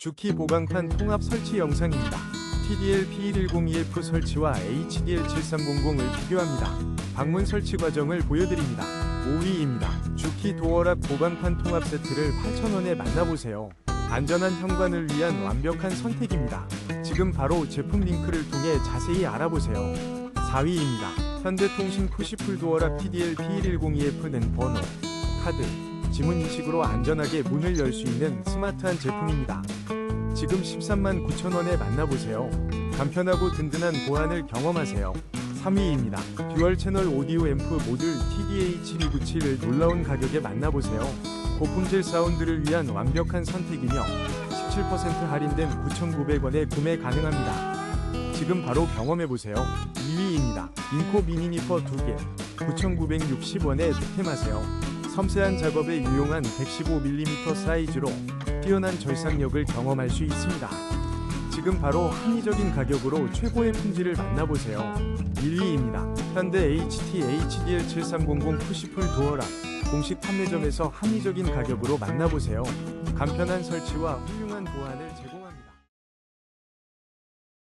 주키 보강판 통합 설치 영상입니다. TDL P110EF 설치와 HDL 7300을 비교합니다. 방문 설치 과정을 보여드립니다. 5위입니다. 주키 도어락 보강판 통합 세트를 8,000원에 만나보세요. 안전한 현관을 위한 완벽한 선택입니다. 지금 바로 제품 링크를 통해 자세히 알아보세요. 4위입니다. 현대통신 푸시풀 도어락 TDL P110EF는 번호, 카드, 지문 인식으로 안전하게 문을 열 수 있는 스마트한 제품입니다. 지금 13만 9천원에 만나보세요. 간편하고 든든한 보안을 경험하세요. 3위입니다. 듀얼 채널 오디오 앰프 모듈 TDA7297을 놀라운 가격에 만나보세요. 고품질 사운드를 위한 완벽한 선택이며 17% 할인된 9,900원에 구매 가능합니다. 지금 바로 경험해보세요. 2위입니다. 인코 미니니퍼 2개 9,960원에 득템하세요. 섬세한 작업에 유용한 115mm 사이즈로 뛰어난 절삭력을 경험할 수 있습니다. 지금 바로 합리적인 가격으로 최고의 품질을 만나보세요. 1위입니다. 현대 HT HDL 7300 푸시풀 도어락 공식 판매점에서 합리적인 가격으로 만나보세요. 간편한 설치와 훌륭한 보안을 제공